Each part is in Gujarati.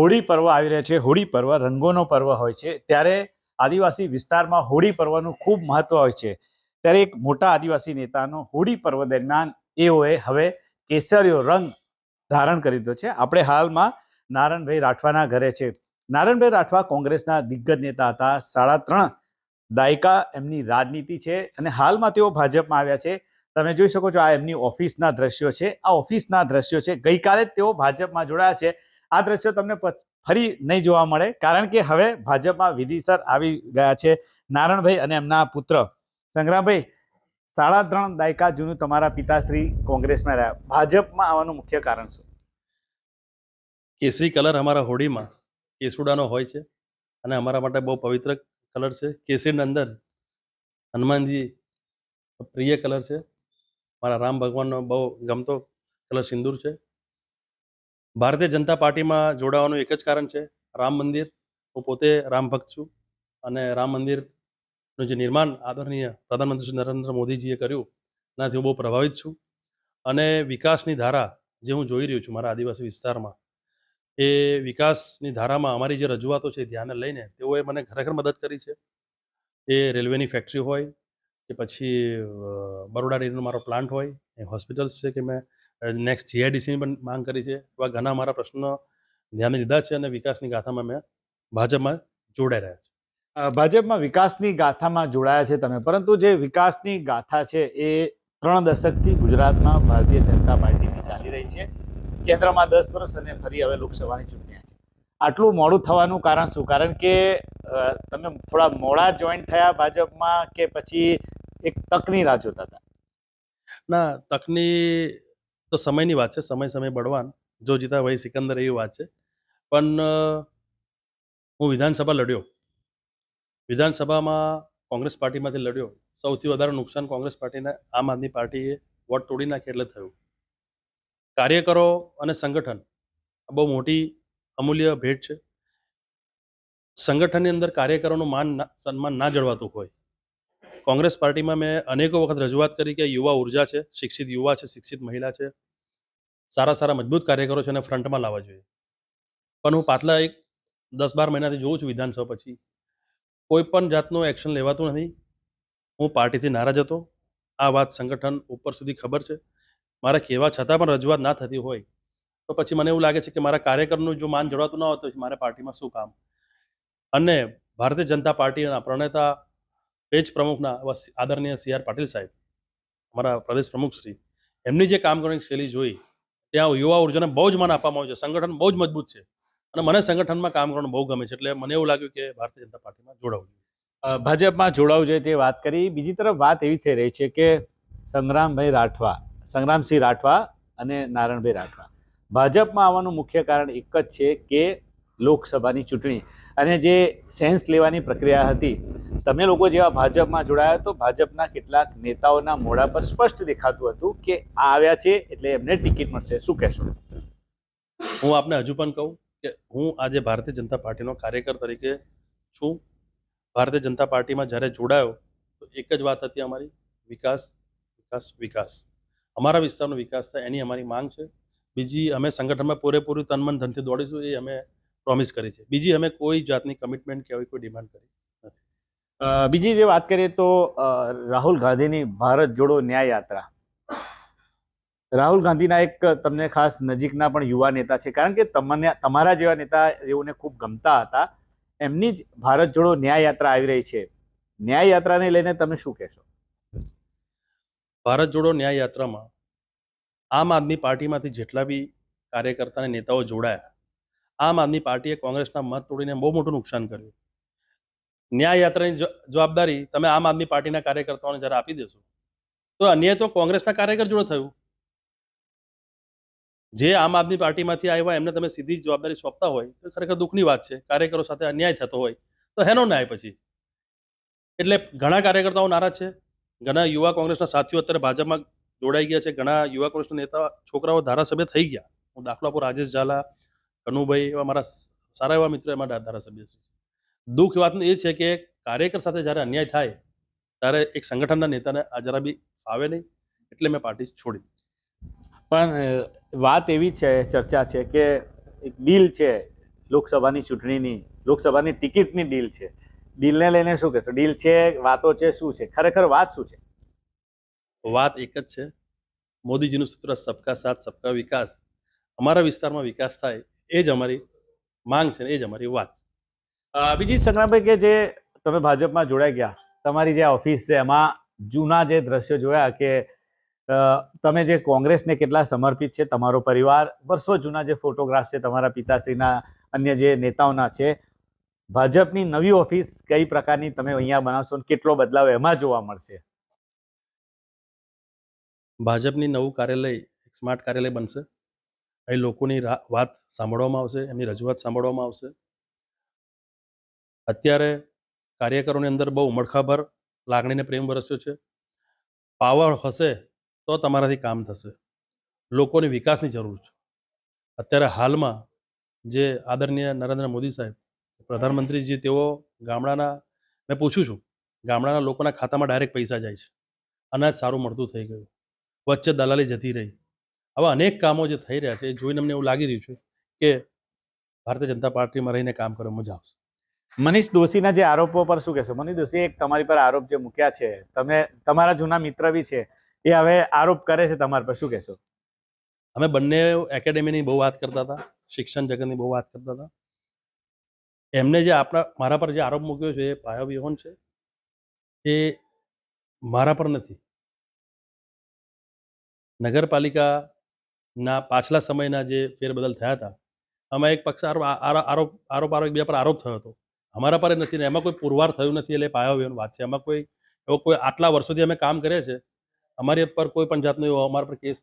હોળી પર્વ આવી રહ્યા છે. હોળી પર્વ રંગોનો પર્વ હોય છે. ત્યારે આદિવાસી વિસ્તારમાં હોળી પર્વનું ખૂબ મહત્વ હોય છે. ત્યારે એક મોટા આદિવાસી નેતાનો હોળી પર્વ દરમિયાન એઓએ હવે કેસરીયો રંગ ધારણ કરી દીધો છે. આપણે હાલમાં નારણભાઈ રાઠવાના ઘરે છે. નારણભાઈ રાઠવા કોંગ્રેસના દિગ્ગજ નેતા હતા. સાડા ત્રણ દાયકા એમની રાજનીતિ છે અને હાલમાં તેઓ ભાજપમાં આવ્યા છે. તમે જોઈ શકો છો આ એમની ઓફિસના દ્રશ્યો છે. આ ઓફિસના દ્રશ્યો છે. ગઈકાલે જ તેઓ ભાજપમાં જોડાયા છે. આ દ્રશ્યો તમને ફરી નહીં જોવા મળે, કારણ કે હવે ભાજપમાં વિધિસર આવી ગયા છે, નારણભાઈ અને એમના પુત્ર. સંગ્રામભાઈ, સાડા ત્રણ દાયકા જૂનું તમારા પિતાશ્રી કોંગ્રેસમાં રહ્યા. ભાજપમાં આવવાનું મુખ્ય કારણ શું? કેસરી કલર અમારા હોળીમાં કેસુડાનો હોય છે, અને અમારા માટે બહુ પવિત્ર કલર છે. કેસરીની અંદર હનુમાનજી પ્રિય કલર છે. મારા રામ ભગવાનનો બહુ ગમતો કલર સિંદૂર છે. ભારતીય જનતા પાર્ટીમાં જોડાવાનું એક જ કારણ છે, રામ મંદિર. હું પોતે રામ ભક્ત છું અને રામ મંદિરનું જે નિર્માણ આદરણીય પ્રધાનમંત્રી શ્રી નરેન્દ્ર મોદીજીએ કર્યું, એનાથી હું બહુ પ્રભાવિત છું. અને વિકાસની ધારા જે હું જોઈ રહ્યો છું મારા આદિવાસી વિસ્તારમાં, એ વિકાસની ધારામાં અમારી જે રજૂઆતો છે ધ્યાને લઈને તેઓએ મને ખરેખર મદદ કરી છે. એ રેલવેની ફેક્ટરી હોય કે પછી બરોડા ડેરીનો મારો પ્લાન્ટ હોય, એ હોસ્પિટલ્સ છે કે મેં નેક્સ્ટ જીઆઈડીસીની પણ માંગ કરી છે. એવા ઘણા મારા પ્રશ્નો ધ્યાને લીધા છે અને વિકાસની ગાથામાં મેં ભાજપમાં જોડાઈ રહ્યા છે. ભાજપમાં વિકાસની ગાથામાં જોડાયા છે તમે. પરંતુ જે વિકાસની ગાથા છે એ ત્રણ દશકથી ગુજરાતમાં ભારતીય જનતા પાર્ટીની ચાલી રહી છે. કેન્દ્રમાં દસ વર્ષ અને ફરી હવે લોકસભાની ચૂંટણી છે. આટલું મોડું થવાનું કારણ શું? કારણ કે તમે થોડા મોડા જોઈન થયા ભાજપમાં કે પછી એક તકની રાહ જોતા હતા? ના તકની તો સમયની વાત છે, સમય સમય બળવાન. જો જીતા ભાઈ સિકંદર એવી વાત છે. પણ હું વિધાનસભા લડ્યો. વિધાનસભામાં કોંગ્રેસ પાર્ટીમાંથી લડ્યો. સૌથી વધારે નુકસાન કોંગ્રેસ પાર્ટીને, આમ આદમી પાર્ટીએ વોટ તોડી નાખી એટલે થયું. કાર્યકરો અને સંગઠન, આ બહુ મોટી અમૂલ્ય ભેટ છે. સંગઠનની અંદર કાર્યકરોનું માન સન્માન ના જળવાતું હોય. કોંગ્રેસ પાર્ટીમાં મેં અનેકો વખત રજૂઆત કરી કે યુવા ઊર્જા છે, શિક્ષિત યુવા છે, શિક્ષિત મહિલા છે. સારા સારા મજબૂત કાર્યકરો છે એને ફ્રન્ટમાં લાવવા જોઈએ. પણ હું પાછલા એક દસ બાર મહિનાથી જોઉં છું વિધાનસભા પછી. કોઈ પણ જાતનું એક્શન લેવાતું નથી. હું પાર્ટીથી નારાજ હતો. આ વાત સંગઠન ઉપર સુધી ખબર છે. મારા કહેવા છતાં પણ રજૂઆત ના થતી હોય. તો પછી મને એવું લાગે છે કે મારા કાર્યકરનું જો માન જળવાતું ના હોય તો મારે પાર્ટીમાં શું કામ? અને ભારતીય જનતા પાર્ટીના પ્રણેતા પેજ પ્રમુખના એવા આદરણીય સી આર પાટીલ સાહેબ, અમારા પ્રદેશ પ્રમુખ શ્રી, એમની જે કામ કરવાની શૈલી જોઈ, ત્યાં યુવા ઉર્જાને બહુ જ માન આપવામાં આવ્યું છે. સંગઠન બહુ જ મજબૂત છે. અને મને સંગઠનમાં કામ કરવાનું બહુ ગમે છે, એટલે મને એવું લાગ્યું કે ભારતીય જનતા પાર્ટીમાં જોડાવું. ભાજપમાં જોડાવું જોઈએ તે વાત કરી. બીજી તરફ વાત એવી થઈ રહી છે કે સંગ્રામભાઈ રાઠવા, સંગ્રામસિંહ રાઠવા અને નારણભાઈ રાઠવા. ભાજપમાં આવવાનું મુખ્ય કારણ એક જ છે કે લોકસભાની ચૂંટણી. અને જે સેન્સ લેવાની પ્રક્રિયા હતી તમે લોકો જેવા ભાજપમાં જોડાયા તો ભાજપના કેટલાક નેતાઓના મોઢા પર સ્પષ્ટ દેખાતું હતું કે આ આવ્યા છે એટલે એમને ટિકિટ મળશે. શું કહેશો? હું આપને હજુ પણ કહું કે હું આજે ભારતીય જનતા પાર્ટીનો કાર્યકર તરીકે છું. ભારતીય જનતા પાર્ટીમાં જ્યારે જોડાયો, તો એક જ વાત હતી અમારી, વિકાસ વિકાસ વિકાસ. અમારા વિસ્તારનો વિકાસ થાય એની અમારી માંગ છે. બીજી અમે સંગઠનમાં પૂરેપૂરી તનમન ધનથી દોડીશું એ અમે પ્રોમિસ કરી છે. બીજી અમે કોઈ જાતની કમિટમેન્ટ કે કોઈ ડિમાન્ડ કરી બીજી જે વાત કરીએ તો રાહુલ ગાંધીની ભારત જોડો ન્યાય યાત્રા. રાહુલ ગાંધીના એક તમને ખાસ નજીકના પણ યુવા નેતા છે. કારણ કે તમને, તમારા જેવા નેતા જેઓને ખૂબ ગમતા હતા. એમની જ ભારત જોડો ન્યાય યાત્રા આવી રહી છે. ન્યાય યાત્રાને લઈને તમે શું કહેશો? ભારત જોડો ન્યાય યાત્રામાં આમ આદમી પાર્ટીમાંથી જેટલા બી કાર્યકર્તા નેતાઓ જોડાયા, આમ આદમી પાર્ટીએ કોંગ્રેસના મત તોડીને બહુ મોટું નુકસાન કર્યું. ન્યાય યાત્રાની જવાબદારી તમે આમ આદમી પાર્ટીના કાર્યકર્તાઓને જ્યારે આપી દેશો. તો અન્યાય તો કોંગ્રેસના કાર્યકર જોડે થયું. જે આમ આદમી પાર્ટીમાંથી આવ્યા એમને તમે સીધી જવાબદારી સોંપતા હોય તો ખરેખર દુઃખની વાત છે. કાર્યકરો સાથે અન્યાય થતો હોય તો હેનો ન્યાય પછી. એટલે ઘણા કાર્યકર્તાઓ નારાજ છે. ઘણા યુવા કોંગ્રેસના સાથીઓ અત્યારે ભાજપમાં જોડાઈ ગયા છે. ઘણા યુવા કોંગ્રેસના નેતા, છોકરાઓ ધારાસભ્ય થઈ ગયા. હું દાખલા પર રાજેશ ઝાલા, કનુભાઈ એવા મારા સારા એવા મિત્રો, એમાં ધારાસભ્ય છે. દુઃખ વાતનું એ છે કે કાર્યકર સાથે જ્યારે અન્યાય થાય ત્યારે એક સંગઠનના નેતાને આ જરા બી ફાવે નહીં એટલે મેં પાર્ટી છોડી પણ વાત એવી છે ચર્ચા છે કે એક ડીલ છે લોકસભાની ચૂંટણીની લોકસભાની ટિકિટની ડીલ છે. ડીલને લઈને શું કહેશો? ડીલ છે વાતો છે શું છે? ખરેખર વાત શું છે? વાત એક જ છે. મોદીજીનું સૂત્ર સબકા સાથ સબકા વિકાસ અમારા વિસ્તારમાં વિકાસ થાય એ જ અમારી માંગ છે એ જ અમારી વાત અ, બીજી સંગ્રામભાઈ કે જે તમે ભાજપમાં જોડાઈ ગયા, તમારી જે ઓફિસ છે, એમાં જૂના જે દ્રશ્યો જોયા કે તમે જે કોંગ્રેસને કેટલા સમર્પિત છે, તમારો પરિવાર, વર્ષો જૂના જે ફોટોગ્રાફ છે, તમારા પિતાશ્રીના, અન્ય જે નેતાઓના છે, ભાજપની નવી ઓફિસ કઈ પ્રકારની તમે અહીંયા બનાવશો અને કેટલો બદલાવ એમાં જોવા મળશે? ભાજપની નવું કાર્યાલય સ્માર્ટ કાર્યાલય બનશે. અહીં લોકોની વાત સાંભળવામાં આવશે, એમની રજૂઆત સાંભળવામાં આવશે. અત્યારે કાર્યકરોની અંદર બહુ ઉમળખાભર લાગણીને પ્રેમ વરસ્યો છે. પાવર હશે તો તમારાથી કામ થશે. લોકોની વિકાસની જરૂર છે. અત્યારે હાલમાં જે આદરણીય નરેન્દ્ર મોદી સાહેબ, પ્રધાનમંત્રીજી, તેઓ ગામડાના, મેં પૂછું છું, ગામડાના લોકોના ખાતામાં ડાયરેક્ટ પૈસા જાય છે. અનાજ સારું મળતું થઈ ગયું. વચ્ચે દલાલી જતી રહી. આવા અનેક કામો જે થઈ રહ્યા છે, એ જોઈને અમને એવું લાગી રહ્યું છે કે ભારતીય જનતા પાર્ટીમાં રહીને કામ કરવા મજા આવશે. મનીષ દોશીના જે આરોપો પર શું કહેશો? મનીષ દોશી, એક તમારી પર આરોપ જે મૂક્યા છે, તમે, તમારા જૂના મિત્ર બી છે, એ હવે આરોપ કરે છે તમારા પર, શું કહેશો? અમે બંને એકેડેમીની બહુ વાત કરતા હતા, શિક્ષણ જગતની બહુ વાત કરતા હતા. એમને જે આપણા, મારા પર જે આરોપ મૂક્યો છે, એ પાયો વિહોન છે, એ મારા પર નથી. નગરપાલિકાના પાછલા સમયના જે ફેરબદલ થયા હતા, આમાં એક પક્ષ આરોપ આરોપ આરોપ આરોપ એકબીજા પર આરોપ થયો હતો. અમારા પર નથી ને એમાં કોઈ પુરવાર થયું નથી એટલે પાયો વિહોન વાત છે. એમાં કોઈ એવો કોઈ આટલા વર્ષોથી અમે કામ કરીએ છે અમારી પર કોઈ પણ જાતનો એવો અમારા પર કેસ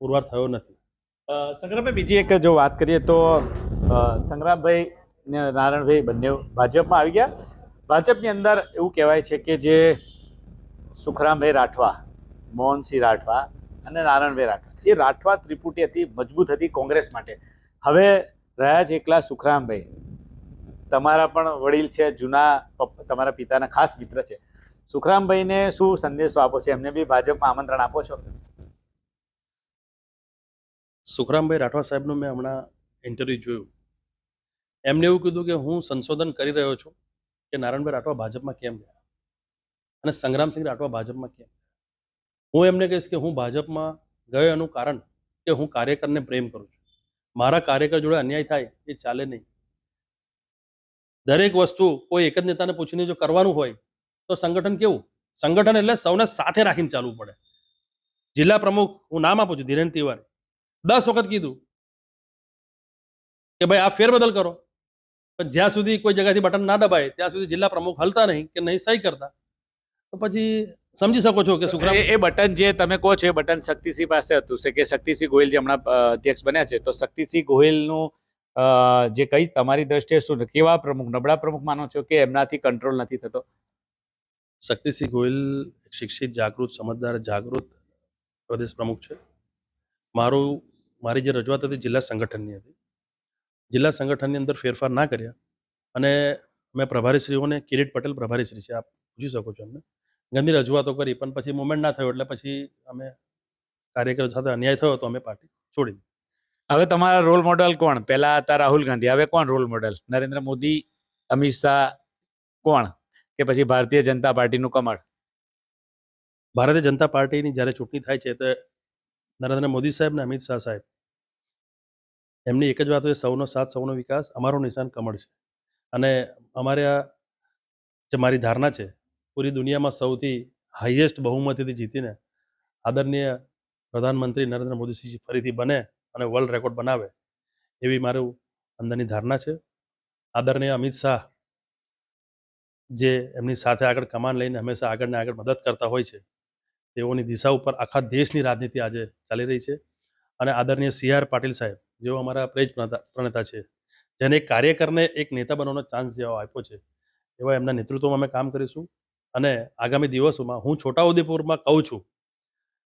પુરવાર થયો નથી. સંગ્રામભાઈ, બીજી એક જો વાત કરીએ તો સંગ્રામભાઈ ને નારાયણભાઈ બંને ભાજપમાં આવી ગયા. ભાજપની અંદર એવું કહેવાય છે કે જે સુખરામભાઈ રાઠવા, મોહનસિંહ રાઠવા અને નારાયણભાઈ રાઠવા, એ રાઠવા ત્રિપુટી હતી, મજબૂત હતી કોંગ્રેસ માટે. હવે રહ્યા છે એકલા સુખરામભાઈ. તમારા પણ વડીલ છે, જૂના તમારા પિતાના ખાસ મિત્ર છે. સુખરામભાઈને શું સંદેશો આપો છો? એમને બી ભાજપમાં આમંત્રણ આપો છો? સુખરામભાઈ રાઠવા સાહેબનું મેં હમણાં ઇન્ટરવ્યૂ જોયું. એમને એવું કીધું કે હું સંશોધન કરી રહ્યો છું કે નારાયણભાઈ રાઠવા ભાજપમાં કેમ ગયા? અને સંગ્રામસિંહ રાઠવા ભાજપમાં કેમ હું એમને કહીશ કે હું ભાજપમાં ગયો એનું કારણ કે હું કાર્યકરને પ્રેમ કરું છું. મારા કાર્યકર જોડે અન્યાય થાય એ ચાલે નહીં. દરેક વસ્તુ કોઈ એક જ નેતાને પૂછીને જો કરવાનું હોય, તો સંગઠન કેવું? સંગઠન એટલે સૌને સાથે રાખીને ચાલવું પડે. જિલ્લા પ્રમુખ, હું નામ આપું છું, ધીરેન તિવારી. દસ વખત કીધું કે ભાઈ, આ ફેરબદલ કરો. પણ જ્યાં સુધી કોઈ જગ્યાથી બટન ના દબાય, ત્યાં સુધી જિલ્લા પ્રમુખ હલતા નહીં કે નહીં સહી કરતા. તો પછી સમજી શકો છો કે સુખરામ એ બટન જે તમે કહો છો, એ બટન શક્તિસિંહ પાસે હતું કે શક્તિસિંહ ગોહિલ જે હમણાં અધ્યક્ષ બન્યા છે, તો શક્તિસિંહ ગોહિલનું જે કઈ તમારી દ્રષ્ટિએ શું કેવા પ્રમુખ, નબળા પ્રમુખ માનો છો કે એમનાથી કંટ્રોલ નથી થતો? શક્તિસિંહ ગોયલ શિક્ષિત, જાગૃત, સમજદાર, જાગૃત પ્રદેશ પ્રમુખ છે. મારું, મારી જે રજૂઆત હતી જિલ્લા સંગઠનની હતી. જિલ્લા સંગઠનની અંદર ફેરફાર ના કર્યા અને મેં પ્રભારીશ્રીઓને, કિરીટ પટેલ પ્રભારીશ્રી છે, આપ પૂછી શકો છો એમને. ગંદી રજૂઆતો કરી, પણ પછી મુવમેન્ટ ના થયો એટલે પછી અમે કાર્યકરો સાથે અન્યાય થયો તો અમે પાર્ટી છોડી દીધી. હવે તમારા રોલ મોડલ કોણ? પહેલા હતા રાહુલ ગાંધી, હવે કોણ રોલ મોડલ નરેન્દ્ર મોદી, અમિત શાહ, કોણ? કે પછી ભારતીય જનતા પાર્ટીનું કમળ? ભારતીય જનતા પાર્ટીની જ્યારે ચૂંટણી થાય છે, તો નરેન્દ્ર મોદી સાહેબ ને અમિત શાહ સાહેબ. એમની એક જ વાત હોય, સૌનો સાથ, સૌનો વિકાસ, અમારું નિશાન કમળ છે. અને અમારે આ જે મારી ધારણા છે, પૂરી દુનિયામાં સૌથી હાઈએસ્ટ બહુમતીથી જીતીને આદરણીય પ્રધાનમંત્રી નરેન્દ્ર મોદીજી ફરીથી બને અને વર્લ્ડ રેકોર્ડ બનાવે, એવી મારું અંદરની ધારણા છે. આદરણીય અમિત શાહ, જે એમની સાથે આગળ કમાન લઈને હંમેશા આગળ ને આગળ મદદ કરતા હોય છે, તેઓની દિશા ઉપર આખા દેશની રાજનીતિ આજે ચાલી રહી છે. અને આદરણીય સી આર પાટીલ સાહેબ, જેઓ અમારા પ્રેજ પ્રણેતા છે, જેને એક કાર્યકરને એક નેતા બનવાનો ચાન્સ જેવો આપ્યો છે, એવા એમના નેતૃત્વમાં અમે કામ કરીશું. અને આગામી દિવસોમાં હું છોટાઉદેપુરમાં કહું છું,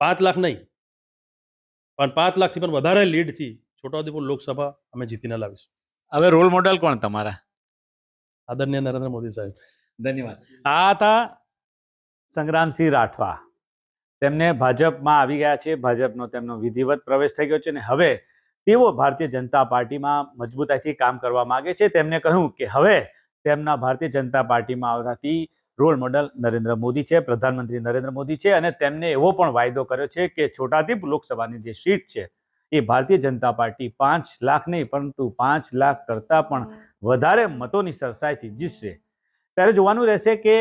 પાંચ લાખ નહીં પણ પાંચ લાખથી પણ વધારે લીડથી છોટાઉદેપુર લોકસભા અમે જીતીને લાવીશું. હવે રોલ મોડેલ કોણ તમારા? આદરણીય નરેન્દ્ર મોદી સાહેબ. ધન્યવાદ. આ હતા સંગ્રામસિંહ રાઠવા. તેમને ભાજપમાં આવી ગયા છે. ભાજપનો તેમનો વિધિવત પ્રવેશ થઈ ગયો છે ને હવે તેઓ ભારતીય જનતા પાર્ટીમાં મજબૂતાઈથી કામ કરવા માંગે છે. તેમને કહ્યું કે હવે તેમના ભારતીય જનતા પાર્ટીમાં આવવાથી રોલ મોડલ નરેન્દ્ર મોદી છે પ્રધાનમંત્રી નરેન્દ્ર મોદી છે અને તેમને એવો પણ વાયદો કર્યો છે કે છોટાદીપ લોકસભાની જે સીટ છે એ ભારતીય જનતા પાર્ટી પાંચ લાખ નહીં પરંતુ પાંચ લાખ કરતાં પણ વધારે મતોની સરસાઈથી જીતશે. ત્યારે જોવાનું રહેશે કે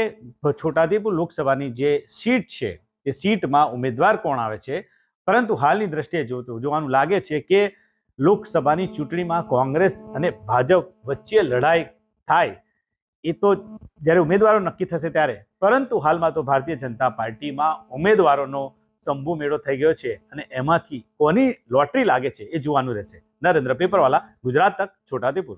છોટાદીપ લોકસભાની જે સીટ છે એ સીટમાં ઉમેદવાર કોણ આવે છે? પરંતુ હાલની દ્રષ્ટિએ જોતું જોવાનું લાગે છે કે લોકસભાની ચૂંટણીમાં કોંગ્રેસ અને ભાજપ વચ્ચે લડાઈ થાય એ તો જ્યારે ઉમેદવારો નક્કી થશે ત્યારે. પરંતુ હાલમાં તો ભારતીય જનતા પાર્ટીમાં ઉમેદવારોનો સંભુ મેળો થઈ ગયો છે અને એમાંથી કોની લોટરી લાગે છે એ જોવાનું રહેશે. નરેન્દ્ર પેપરવાલા, ગુજરાત તક, છોટાઉદેપુર.